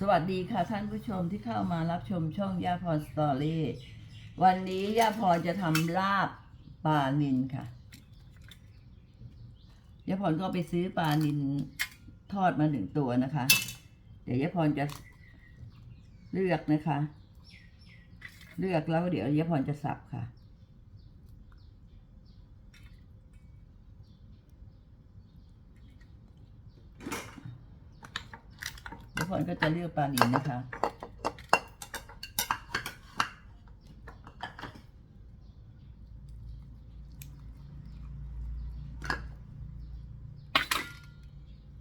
สวัสดีค่ะท่านผู้ชมที่เข้ามารับชมช่องย่าพรสตอรี่วันนี้ย่าพรจะทำลาบปลานินค่ะย่าพรก็ไปซื้อปลานินทอดมาหนึ่งตัวนะคะ เดี๋ยวย่าพรจะเลือกนะคะ เลือกแล้วเดี๋ยวย่าพรจะสับค่ะ ย่าพรก็จะเลือกปลานินนะคะ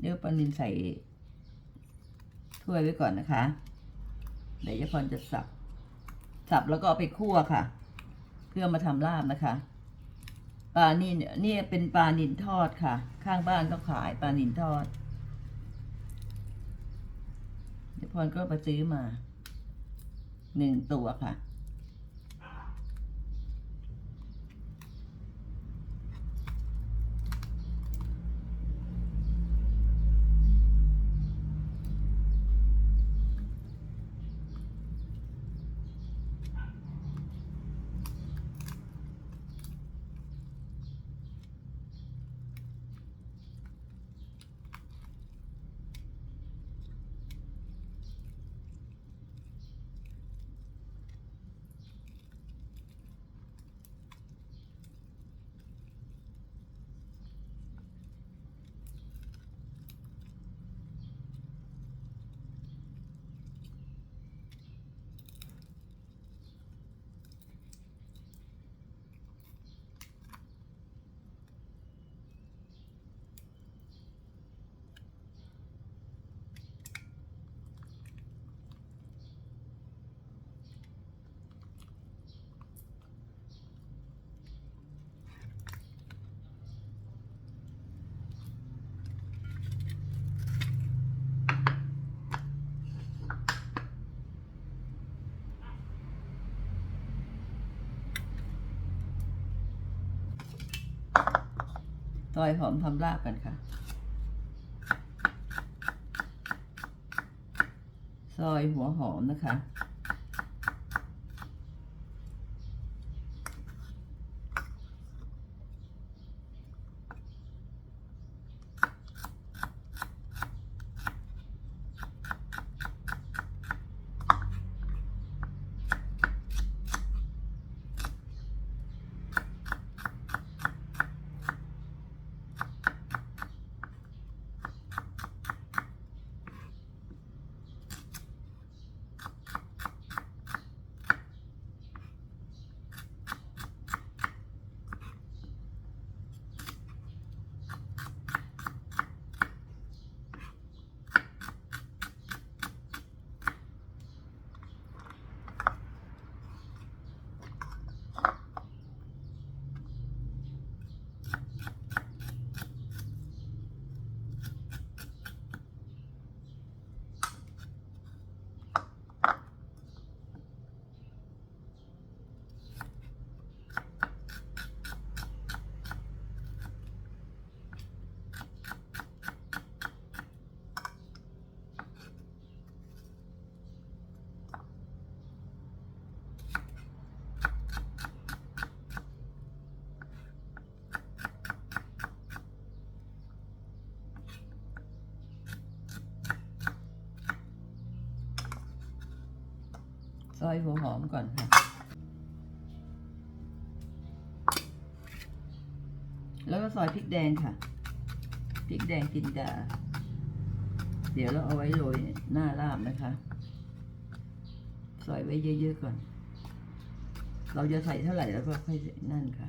เดี๋ยวปลานินใส่ถ้วยไว้ก่อนนะคะ เดี๋ยวยายพรจะสับ สับแล้วก็เอาไปคั่วค่ะ เพื่อมาทำลาบนะคะ ปลานินเนี่ยเป็นปลานินทอดค่ะ ข้างบ้านก็ขายปลานินทอดยาย พรก็ไปซื้อมาหนึ่งตัวค่ะ อยหอมทำลาบกันค่ะ ซอยหัวหอมนะคะ ซ อยหัวหอมก่อนค่ะ แล้วก็ซอยพริกแดงค่ะ พริกแดงจินดา เดี๋ยวเราเอาไว้โรยหน้าลาบนะคะ ซอยไว้เยอะๆก่อน เราจะใส่เท่าไหร่แล้วก็ค่อยนั่นค่ะ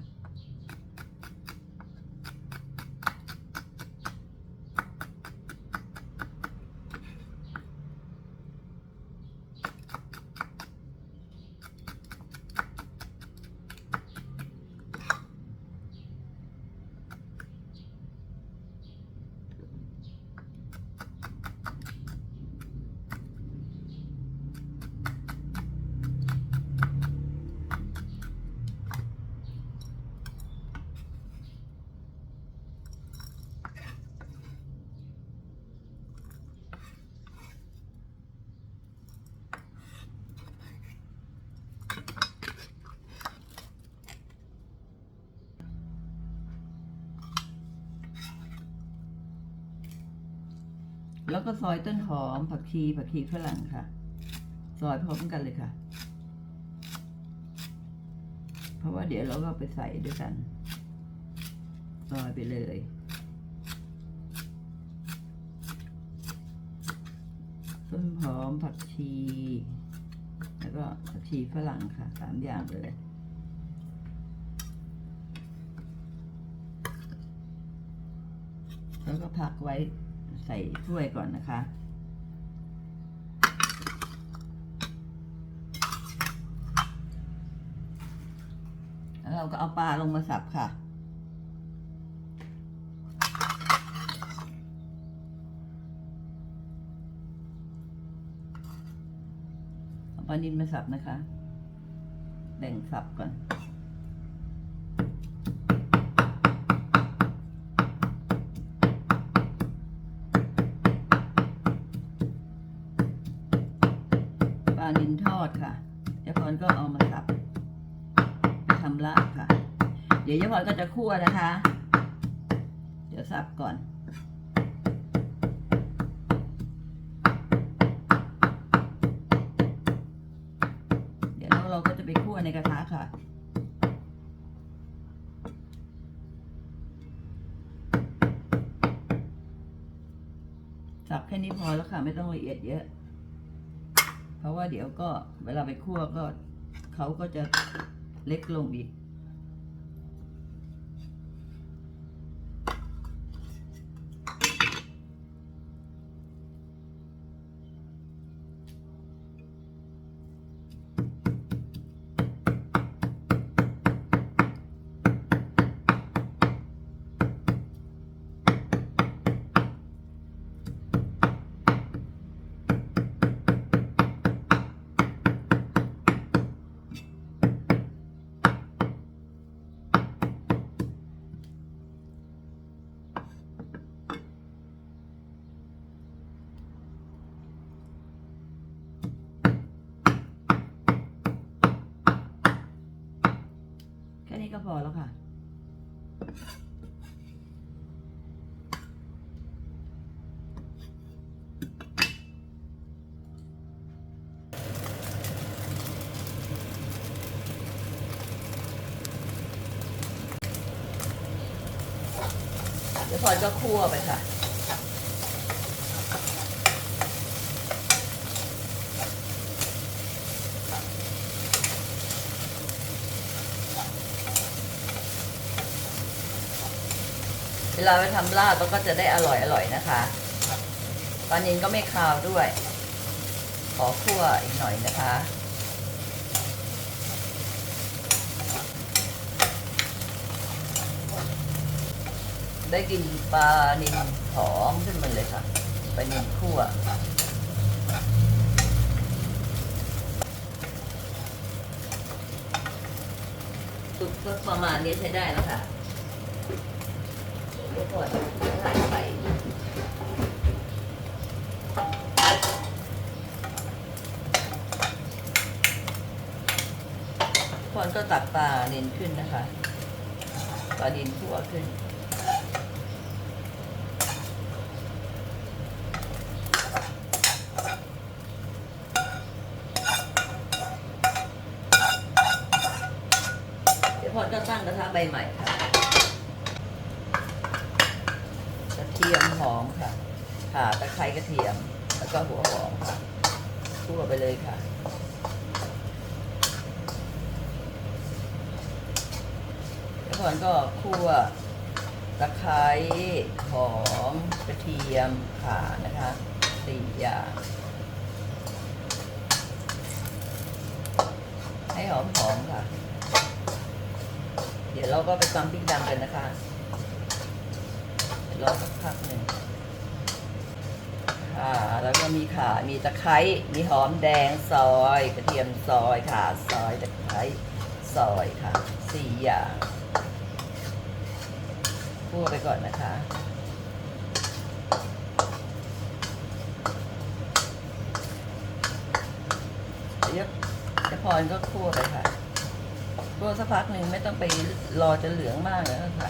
แล้วก็ซอยต้นหอม ผักชีผักชีฝรั่งค่ะ ซอยพร้อมกันเลยค่ะ เพราะว่าเดี๋ยวเราก็ไปใส่ด้วยกัน ซอยไปเลยต้นหอมผักชี แล้วก็ผักชีฝรั่งค่ะสามอย่างเลยแล้วก็พักไว้ ใส่ถ้วยก่อนนะคะ แล้วเราก็เอาปลาลงมาสับค่ะ เอาปลานินมาสับนะคะ แบ่งสับก่อนานินทอดค่ะเจ๊พรก็เอามาสับไปทำลาบค่ะ เดี๋ยวเจ๊พรก็จะคั่วนะคะ เดี๋ยวสับก่อนเดี๋ยวเราก็จะไปคั่วในกระทะค่ะ สับแค่นี้พอแล้วค่ะ ไม่ต้องละเอียดเยอะ เพราะว่าเดี๋ยวก็เวลาไปคั่วก็เขาก็จะเล็กลงอีก พลอยก็คั่วไปค่ะ เวลาไปทำลาบเราก็จะได้อร่อยอร่อยนะคะปลานินก็ไม่คาวด้วย ขอคั่วอีกหน่อยนะคะ ได้กินปลานินหอมขึ้นมาเลยค่ะปลานินคั่วสุกสักประมาณนี้ใช้ได้แล้วค่ะเดี๋ยวก่อนใส่ไปพอนก็ตักปลานินขึ้นนะคะปลานินคั่วขึ้น เดี๋ยวพอน กระทะใบใหม่ค่ะกระเทียมหอมค่ะข่าตะไคร้กระเทียม แล้วก็หัวหอมค่ะคั่วไปเลยค่ะแล้วก่อนก็คั่วตะไคร้หอมกระเทียมข่านะคะสี่อย่างให้หอมหอมๆค่ะ เดี๋ยวเราก็ไปตำพริกดำกันนะคะเดี๋ยวรอสักพักหนึ่งค่ะ แล้วก็มีข่ามีตะไคร้ มีหอมแดงซอย กระเทียมซอยค่ะ ซอยตะไคร้ซอยค่ะสี่อย่างคั่วไปก่อนนะคะเดี๋ยวเดี๋ยวพรก็คั่วไปค่ะ คั่วสักพักหนึ่งไม่ต้องไปรอจนเหลืองมากแล้วค่ะ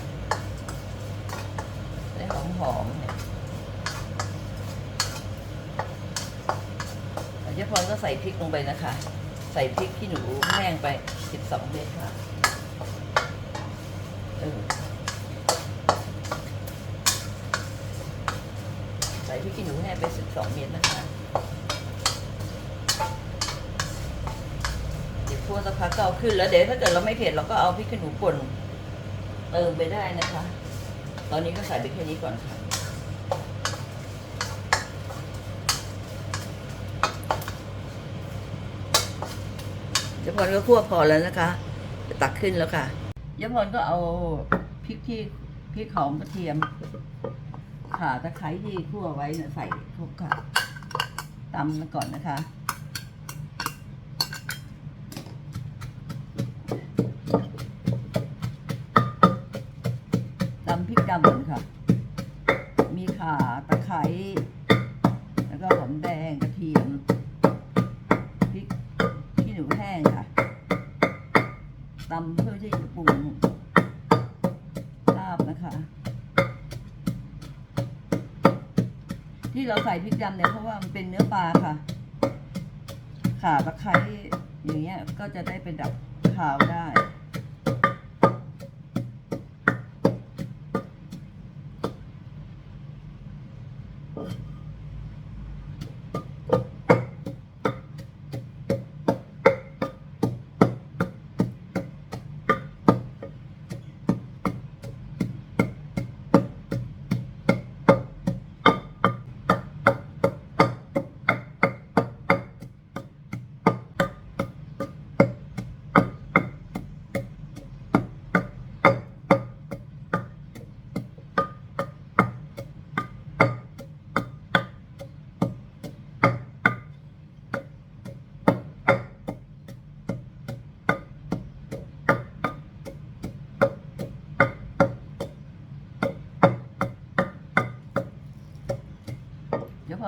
ได้หอมหอมๆเนี่ยเจ๊พรก็ใส่พริกลงไปนะคะ ใส่พริกขี้หนูแห้งไป 12 เม็ดค่ะเออใส่พริกขี้หนูแห้งไป 12 เม็ดนะคะ เดี๋ยว คั่วสักพักก็เอาขึ้นแล้วเดี๋ยวถ้าเกิดเราไม่เผ็ดเราก็เอาพริกขี้หนูป่นเติมไปได้นะคะ ตอนนี้ก็ใส่ไปแค่นี้ก่อนค่ะยพรก็คั่วพอแล้วนะคะ จะตักขึ้นแล้วค่ะยพรก็เอาพริกที่พริกหอมกระเทียมข่าตะไคร้ที่คั่วไว้เนี่ยใส่คลุกค่ะตำมันก่อนนะคะ ที่เราใส่พริกดำเนี่ยเพราะว่ามันเป็นเนื้อปลาค่ะ ขาตะไคร้อย่างเงี้ยก็จะได้เป็นดับขาวได้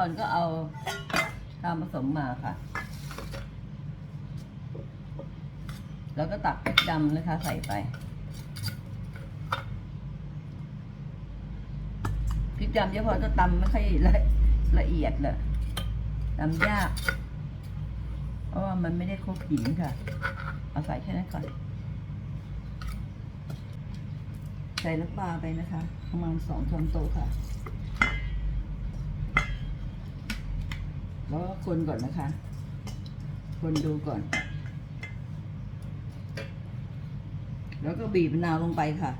เดี๋ยวพรก็เอาตามผสมมาค่ะ แล้วก็ตักพริกดำนะคะ ใส่ไปพริกดำเดี๋ยวพรก็ตำไม่ค่อยละละเอียดเลยตำยาก เพราะว่ามันไม่ได้คลุกหินค่ะ เอาใส่แค่นั้นก่อน ใส่น้ำปลาไปนะคะ ประมาณสองช้อนโต๊ะค่ะ แล้วก็คนก่อนนะคะ คนดูก่อน แล้วก็บีบมะนาวลงไปค่ะ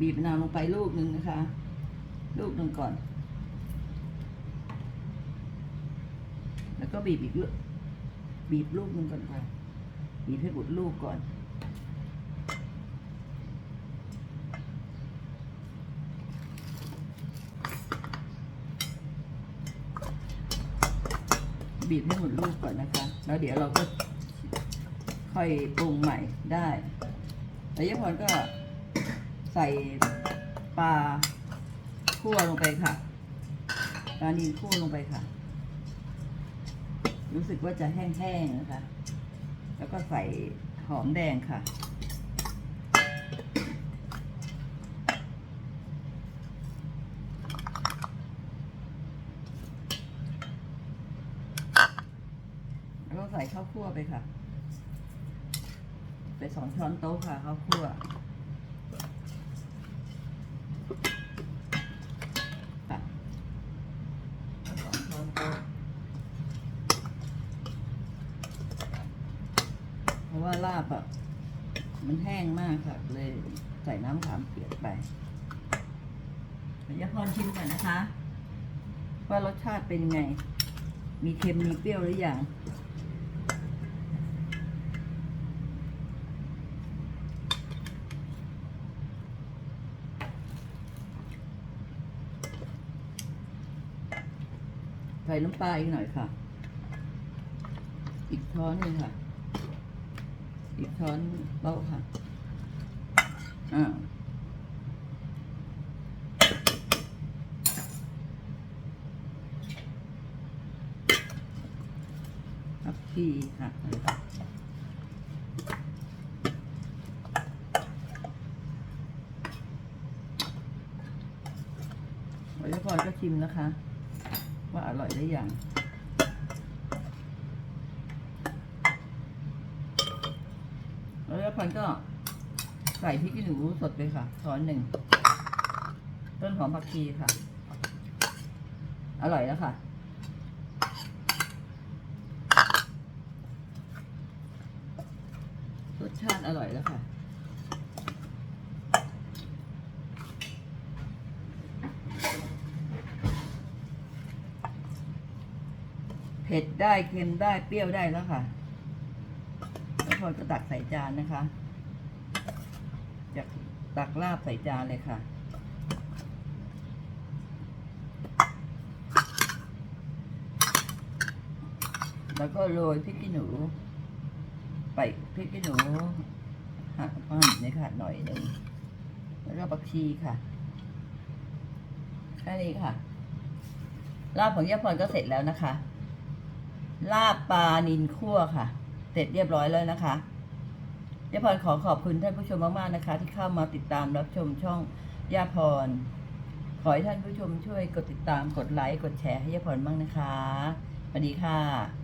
บีบมะนาวลงไปลูกหนึ่งนะคะ ลูกหนึ่งก่อน แล้วก็บีบอีกลูกบีบลูกหนึ่งก่อนค่ะ บีบให้บุดลูกก่อน บีบให้หมดลูกก่อนนะคะ แล้วเดี๋ยวเราก็ค่อยปรุงใหม่ได้แล้วยายพรก็ใส่ปลาคั่วลงไปค่ะปลานิลคั่วลงไปค่ะ รู้สึกว่าจะแห้งๆนะคะ แล้วก็ใส่หอมแดงค่ะ แล้วก็ ใส่ข้าวคั่วไปค่ะ ไปสองช้อนโต๊ะค่ะข้าวคั่วค่ะสองช้อนโต๊ะเพราะว่าลาบอะ มันแห้งมากค่ะ เลยใส่น้ำขามเปียกไปเดี๋ยวพรชิมก่อนนะคะ ว่ารสชาติเป็นไง มีเค็มมีเปรี้ยวหรือยัง ใส่น้ำปลาอีกหน่อยค่ะ อีกช้อนหนึงค่ะ อีกช้อนเบาค่ะ อ่าครับพี่ค่ะแล้วพรก็ชิมนะคะ อร่อยหรือยังแล้วพรก็ใส่พริกขี้หนูสดไปค่ะช้อนหนึ่ง ต้นหอมผักชีค่ะ อร่อยแล้วค่ะรสชาติอร่อยแล้วค่ะ ผ็ดได้เค็มได้เปรี้ยวได้แล้วค่ะแล้วพอจะตักใส่จานนะคะจะตักลาบใส่จานเลยค่ะแล้วก็โรยพริกขี้หนู ไปพริกขี้หนูหั่นหั่นนี่ค่ะหน่อยหนึ่งแล้วก็ผักชีค่ะแค่นี้ค่ะลาบของยาพรก็เสร็จแล้วนะคะ ลาบปลานินคั่วค่ะ เสร็จเรียบร้อยแล้วนะคะยาพรขอขอบคุณท่านผู้ชมมากๆนะคะ ที่เข้ามาติดตามรับชมช่องยาพร ขอให้ท่านผู้ชมช่วยกดติดตามกดไลค์กดแชร์ให้ยาพรบ้างนะคะสวัสดีค่ะ